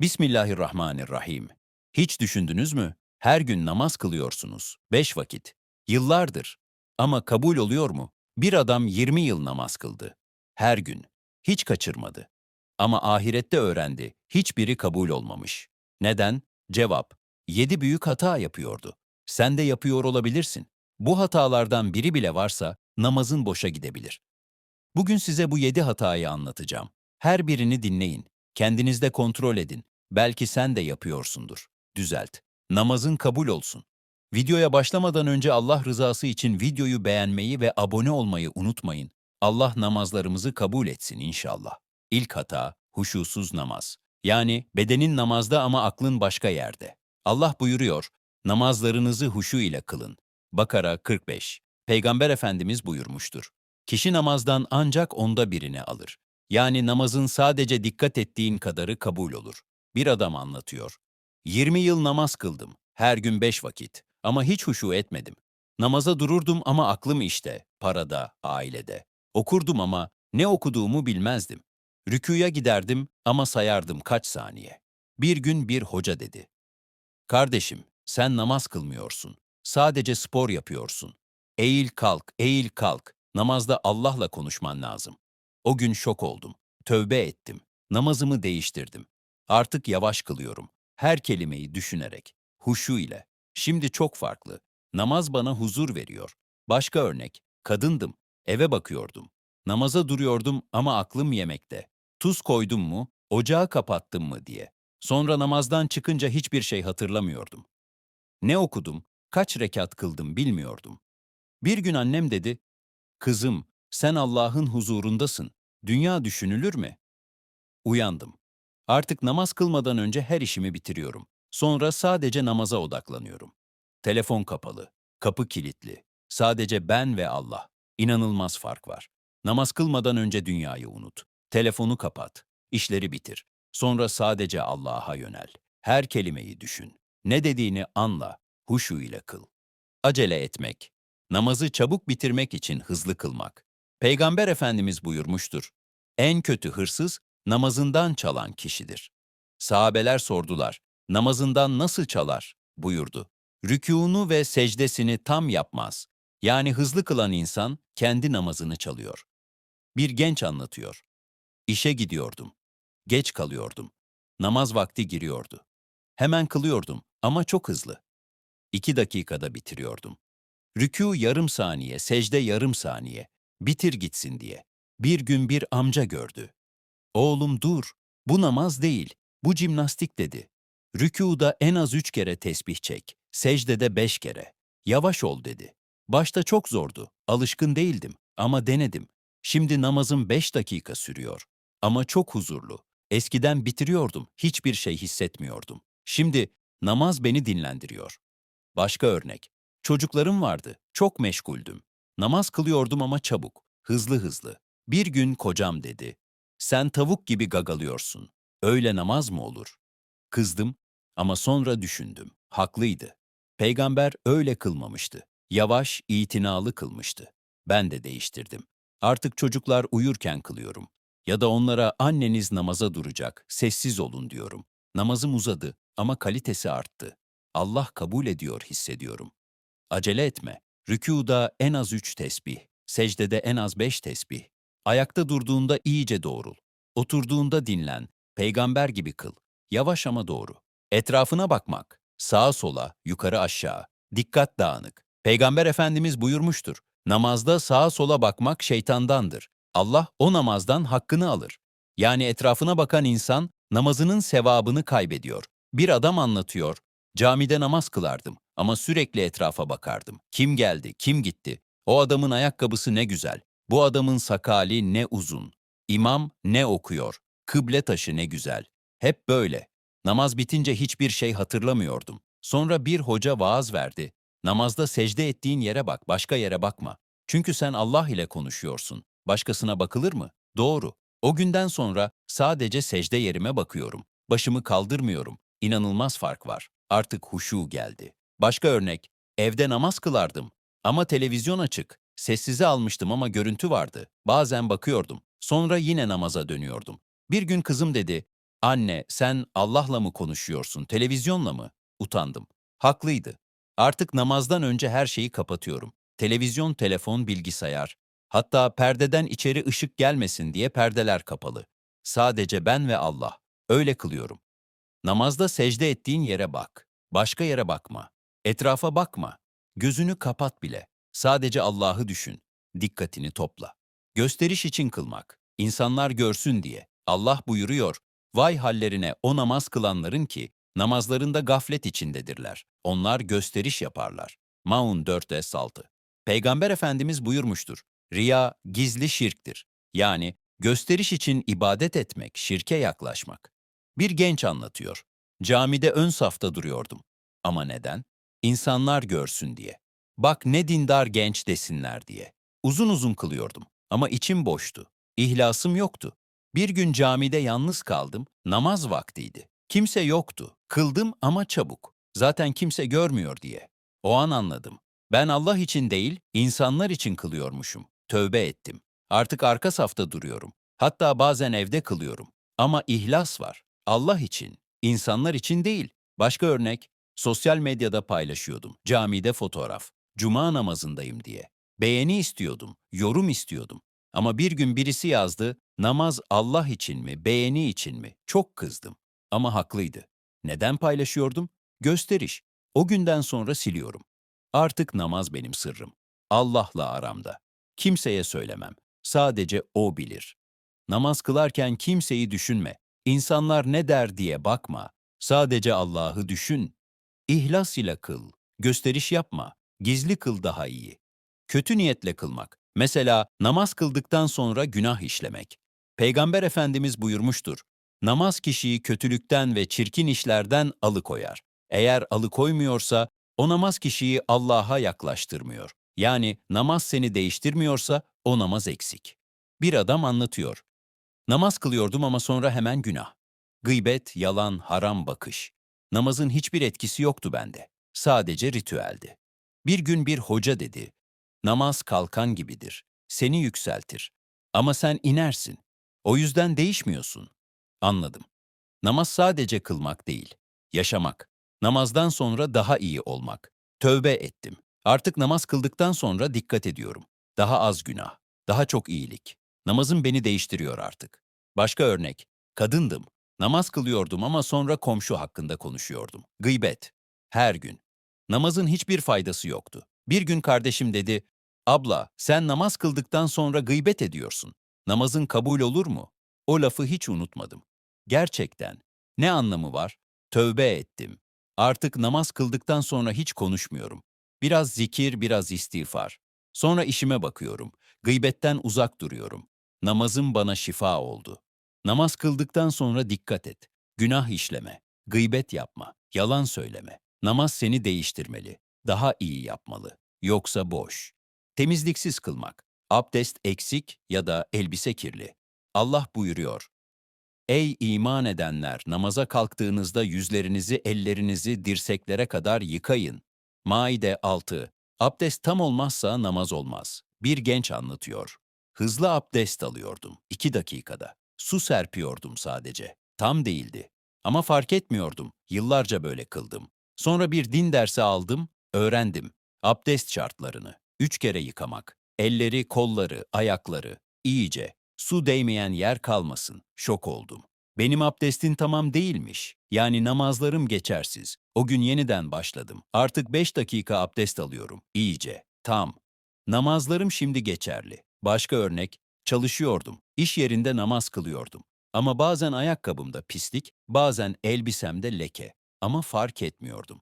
Bismillahirrahmanirrahim. Hiç düşündünüz mü? Her gün namaz kılıyorsunuz. Beş vakit. Yıllardır. Ama kabul oluyor mu? Bir adam 20 yıl namaz kıldı. Her gün. Hiç kaçırmadı. Ama ahirette öğrendi. Hiçbiri kabul olmamış. Neden? Cevap. Yedi büyük hata yapıyordu. Sen de yapıyor olabilirsin. Bu hatalardan biri bile varsa namazın boşa gidebilir. Bugün size bu yedi hatayı anlatacağım. Her birini dinleyin. Kendinizde kontrol edin. Belki sen de yapıyorsundur. Düzelt. Namazın kabul olsun. Videoya başlamadan önce Allah rızası için videoyu beğenmeyi ve abone olmayı unutmayın. Allah namazlarımızı kabul etsin inşallah. İlk hata, huşusuz namaz. Yani bedenin namazda ama aklın başka yerde. Allah buyuruyor, namazlarınızı huşu ile kılın. Bakara 45. Peygamber Efendimiz buyurmuştur. Kişi namazdan ancak onda birini alır. Yani namazın sadece dikkat ettiğin kadarı kabul olur. Bir adam anlatıyor. 20 yıl namaz kıldım, her gün beş vakit ama hiç huşu etmedim. Namaza dururdum ama aklım işte, parada, ailede. Okurdum ama ne okuduğumu bilmezdim. Rüküya giderdim ama sayardım kaç saniye. Bir gün bir hoca dedi. Kardeşim, sen namaz kılmıyorsun. Sadece spor yapıyorsun. Eğil kalk, eğil kalk. Namazda Allah'la konuşman lazım. O gün şok oldum. Tövbe ettim. Namazımı değiştirdim. Artık yavaş kılıyorum. Her kelimeyi düşünerek. Huşu ile. Şimdi çok farklı. Namaz bana huzur veriyor. Başka örnek. Kadındım. Eve bakıyordum. Namaza duruyordum ama aklım yemekte. Tuz koydum mu, ocağı kapattım mı diye. Sonra namazdan çıkınca hiçbir şey hatırlamıyordum. Ne okudum, kaç rekat kıldım bilmiyordum. Bir gün annem dedi, Kızım, sen Allah'ın huzurundasın. Dünya düşünülür mü? Uyandım. Artık namaz kılmadan önce her işimi bitiriyorum. Sonra sadece namaza odaklanıyorum. Telefon kapalı, kapı kilitli. Sadece ben ve Allah. İnanılmaz fark var. Namaz kılmadan önce dünyayı unut. Telefonu kapat. işleri bitir. Sonra sadece Allah'a yönel. Her kelimeyi düşün. Ne dediğini anla. Huşu ile kıl. Acele etmek. Namazı çabuk bitirmek için hızlı kılmak. Peygamber Efendimiz buyurmuştur. En kötü hırsız namazından çalan kişidir. Sahabeler sordular. Namazından nasıl çalar? buyurdu. Rükûnu ve secdesini tam yapmaz. Yani hızlı kılan insan kendi namazını çalıyor. Bir genç anlatıyor. İşe gidiyordum. Geç kalıyordum. Namaz vakti giriyordu. Hemen kılıyordum ama çok hızlı. İki dakikada bitiriyordum. Rükû yarım saniye, secde yarım saniye. Bitir gitsin diye. Bir gün bir amca gördü. Oğlum dur, bu namaz değil, bu jimnastik dedi. Rükûda en az üç kere tesbih çek, secdede beş kere. Yavaş ol dedi. Başta çok zordu, alışkın değildim ama denedim. Şimdi namazım beş dakika sürüyor. Ama çok huzurlu. Eskiden bitiriyordum, hiçbir şey hissetmiyordum. Şimdi namaz beni dinlendiriyor. Başka örnek. Çocuklarım vardı, çok meşguldüm. Namaz kılıyordum ama çabuk, hızlı hızlı. Bir gün kocam dedi, sen tavuk gibi gagalıyorsun. Öyle namaz mı olur? Kızdım ama sonra düşündüm. Haklıydı. Peygamber öyle kılmamıştı. Yavaş, itinalı kılmıştı. Ben de değiştirdim. Artık çocuklar uyurken kılıyorum. Ya da onlara anneniz namaza duracak, sessiz olun diyorum. Namazım uzadı ama kalitesi arttı. Allah kabul ediyor hissediyorum. Acele etme. Rükûda en az üç tesbih, secdede en az beş tesbih. Ayakta durduğunda iyice doğrul. Oturduğunda dinlen. Peygamber gibi kıl. Yavaş ama doğru. Etrafına bakmak. Sağa sola, yukarı aşağı. Dikkat dağınık. Peygamber Efendimiz buyurmuştur. Namazda sağa sola bakmak şeytandandır. Allah o namazdan hakkını alır. Yani etrafına bakan insan namazının sevabını kaybediyor. Bir adam anlatıyor. Camide namaz kılardım ama sürekli etrafa bakardım. Kim geldi, kim gitti? O adamın ayakkabısı ne güzel. Bu adamın sakali ne uzun. İmam ne okuyor. Kıble taşı ne güzel. Hep böyle. Namaz bitince hiçbir şey hatırlamıyordum. Sonra bir hoca vaaz verdi. Namazda secde ettiğin yere bak, başka yere bakma. Çünkü sen Allah ile konuşuyorsun. Başkasına bakılır mı? Doğru. O günden sonra sadece secde yerime bakıyorum. Başımı kaldırmıyorum. İnanılmaz fark var. Artık huşu geldi. Başka örnek, evde namaz kılardım. Ama televizyon açık. Sessize almıştım ama görüntü vardı. Bazen bakıyordum. Sonra yine namaza dönüyordum. Bir gün kızım dedi, Anne, sen Allah'la mı konuşuyorsun, televizyonla mı? Utandım. Haklıydı. Artık namazdan önce her şeyi kapatıyorum. Televizyon, telefon, bilgisayar. Hatta perdeden içeri ışık gelmesin diye perdeler kapalı. Sadece ben ve Allah. Öyle kılıyorum. Namazda secde ettiğin yere bak. Başka yere bakma. Etrafa bakma. Gözünü kapat bile. Sadece Allah'ı düşün. Dikkatini topla. Gösteriş için kılmak. İnsanlar görsün diye. Allah buyuruyor. Vay hallerine o namaz kılanların ki namazlarında gaflet içindedirler. Onlar gösteriş yaparlar. Maun 4 6. Peygamber Efendimiz buyurmuştur. Riya gizli şirktir. Yani gösteriş için ibadet etmek, şirke yaklaşmak. Bir genç anlatıyor. Camide ön safta duruyordum. Ama neden? İnsanlar görsün diye. Bak ne dindar genç desinler diye. Uzun uzun kılıyordum ama içim boştu. İhlasım yoktu. Bir gün camide yalnız kaldım, namaz vaktiydi. Kimse yoktu. Kıldım ama çabuk. Zaten kimse görmüyor diye. O an anladım. Ben Allah için değil, insanlar için kılıyormuşum. Tövbe ettim. Artık arka safta duruyorum. Hatta bazen evde kılıyorum. Ama ihlas var. Allah için, insanlar için değil. Başka örnek, sosyal medyada paylaşıyordum. Camide fotoğraf. Cuma namazındayım diye. Beğeni istiyordum, yorum istiyordum. Ama bir gün birisi yazdı, namaz Allah için mi, beğeni için mi? Çok kızdım. Ama haklıydı. Neden paylaşıyordum? Gösteriş. O günden sonra siliyorum. Artık namaz benim sırrım. Allah'la aramda. Kimseye söylemem. Sadece O bilir. Namaz kılarken kimseyi düşünme. İnsanlar ne der diye bakma. Sadece Allah'ı düşün. İhlas ile kıl. Gösteriş yapma. Gizli kıl daha iyi. Kötü niyetle kılmak. Mesela namaz kıldıktan sonra günah işlemek. Peygamber Efendimiz buyurmuştur. Namaz kişiyi kötülükten ve çirkin işlerden alıkoyar. Eğer alıkoymuyorsa o namaz kişiyi Allah'a yaklaştırmıyor. Yani namaz seni değiştirmiyorsa o namaz eksik. Bir adam anlatıyor. Namaz kılıyordum ama sonra hemen günah. Gıybet, yalan, haram bakış. Namazın hiçbir etkisi yoktu bende. Sadece ritüeldi. Bir gün bir hoca dedi, namaz kalkan gibidir, seni yükseltir. Ama sen inersin. O yüzden değişmiyorsun. Anladım. Namaz sadece kılmak değil, yaşamak. Namazdan sonra daha iyi olmak. Tövbe ettim. Artık namaz kıldıktan sonra dikkat ediyorum. Daha az günah, daha çok iyilik. Namazım beni değiştiriyor artık. Başka örnek, kadındım. Namaz kılıyordum ama sonra komşu hakkında konuşuyordum. Gıybet. Her gün. Namazın hiçbir faydası yoktu. Bir gün kardeşim dedi, abla sen namaz kıldıktan sonra gıybet ediyorsun. Namazın kabul olur mu? O lafı hiç unutmadım. Gerçekten. Ne anlamı var? Tövbe ettim. Artık namaz kıldıktan sonra hiç konuşmuyorum. Biraz zikir, biraz istiğfar. Sonra işime bakıyorum. Gıybetten uzak duruyorum. Namazım bana şifa oldu. Namaz kıldıktan sonra dikkat et. Günah işleme, gıybet yapma, yalan söyleme. Namaz seni değiştirmeli, daha iyi yapmalı. Yoksa boş. Temizliksiz kılmak, abdest eksik ya da elbise kirli. Allah buyuruyor, Ey iman edenler! Namaza kalktığınızda yüzlerinizi, ellerinizi dirseklere kadar yıkayın. Maide 6. Abdest tam olmazsa namaz olmaz. Bir genç anlatıyor. Hızlı abdest alıyordum. iki dakikada. Su serpiyordum sadece. Tam değildi. Ama fark etmiyordum. Yıllarca böyle kıldım. Sonra bir din dersi aldım, öğrendim. Abdest şartlarını. Üç kere yıkamak. Elleri, kolları, ayakları. iyice. Su değmeyen yer kalmasın. Şok oldum. Benim abdestin tamam değilmiş. Yani namazlarım geçersiz. O gün yeniden başladım. Artık beş dakika abdest alıyorum. İyice. Tam. Namazlarım şimdi geçerli. Başka örnek, çalışıyordum. İş yerinde namaz kılıyordum. Ama bazen ayakkabımda pislik, bazen elbisemde leke. Ama fark etmiyordum.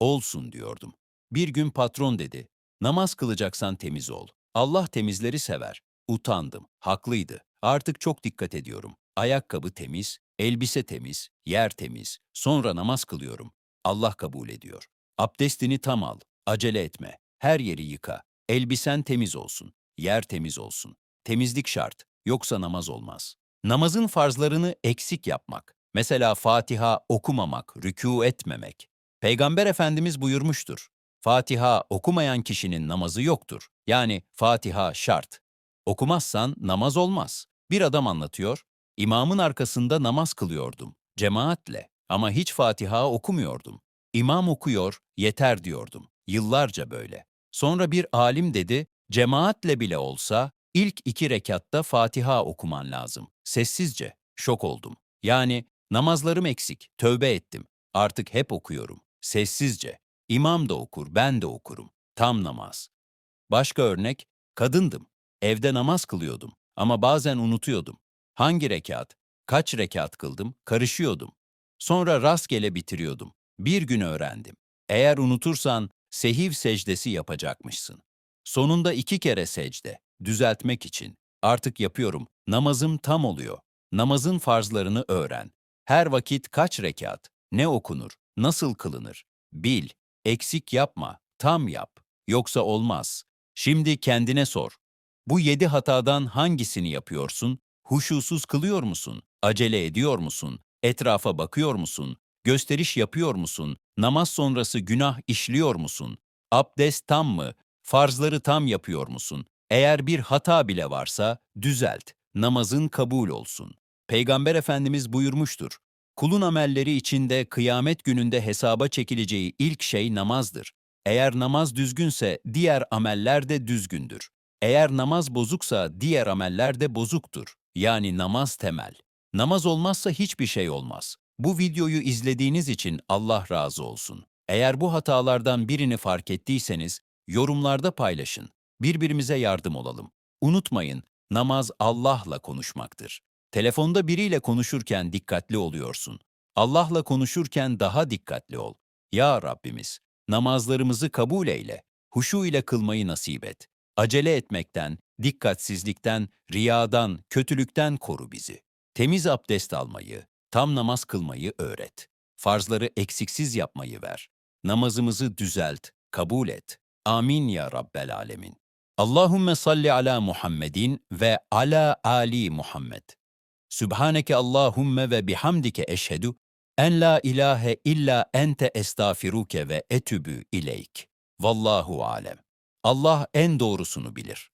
Olsun diyordum. Bir gün patron dedi, namaz kılacaksan temiz ol. Allah temizleri sever. Utandım. Haklıydı. Artık çok dikkat ediyorum. Ayakkabı temiz, elbise temiz, yer temiz. Sonra namaz kılıyorum. Allah kabul ediyor. Abdestini tam al. Acele etme. Her yeri yıka. Elbisen temiz olsun. Yer temiz olsun. Temizlik şart. Yoksa namaz olmaz. Namazın farzlarını eksik yapmak. Mesela Fatiha okumamak, rükû etmemek. Peygamber Efendimiz buyurmuştur. Fatiha okumayan kişinin namazı yoktur. Yani Fatiha şart. Okumazsan namaz olmaz. Bir adam anlatıyor. İmamın arkasında namaz kılıyordum. Cemaatle. Ama hiç Fatiha okumuyordum. İmam okuyor, yeter diyordum. Yıllarca böyle. Sonra bir alim dedi, cemaatle bile olsa ilk iki rekatta Fatiha okuman lazım. Sessizce. Şok oldum. Yani namazlarım eksik, tövbe ettim. Artık hep okuyorum. Sessizce. İmam da okur, ben de okurum. Tam namaz. Başka örnek, kadındım. Evde namaz kılıyordum ama bazen unutuyordum. Hangi rekat, kaç rekat kıldım, karışıyordum. Sonra rastgele bitiriyordum. Bir gün öğrendim. Eğer unutursan sehiv secdesi yapacakmışsın. Sonunda iki kere secde, düzeltmek için. Artık yapıyorum, namazım tam oluyor. Namazın farzlarını öğren. Her vakit kaç rekat, ne okunur, nasıl kılınır? Bil, eksik yapma, tam yap. Yoksa olmaz. Şimdi kendine sor. Bu yedi hatadan hangisini yapıyorsun? Huşusuz kılıyor musun? Acele ediyor musun? Etrafa bakıyor musun? Gösteriş yapıyor musun? Namaz sonrası günah işliyor musun? Abdest tam mı? Farzları tam yapıyor musun? Eğer bir hata bile varsa düzelt. Namazın kabul olsun. Peygamber Efendimiz buyurmuştur. Kulun amelleri içinde kıyamet gününde hesaba çekileceği ilk şey namazdır. Eğer namaz düzgünse diğer ameller de düzgündür. Eğer namaz bozuksa diğer ameller de bozuktur. Yani namaz temel. Namaz olmazsa hiçbir şey olmaz. Bu videoyu izlediğiniz için Allah razı olsun. Eğer bu hatalardan birini fark ettiyseniz yorumlarda paylaşın. Birbirimize yardım olalım. Unutmayın, namaz Allah'la konuşmaktır. Telefonda biriyle konuşurken dikkatli oluyorsun. Allah'la konuşurken daha dikkatli ol. Ya Rabbimiz, namazlarımızı kabul eyle, huşu ile kılmayı nasip et. Acele etmekten, dikkatsizlikten, riyadan, kötülükten koru bizi. Temiz abdest almayı, tam namaz kılmayı öğret. Farzları eksiksiz yapmayı ver. Namazımızı düzelt, kabul et. Amin ya Rabbel Alemin. Allahümme salli ala Muhammedin ve ala Ali Muhammed. Sübhaneke Allahümme ve bihamdike eşhedü en la ilahe illa ente estağfiruke ve etübü ileyk. Vallahu alem. Allah en doğrusunu bilir.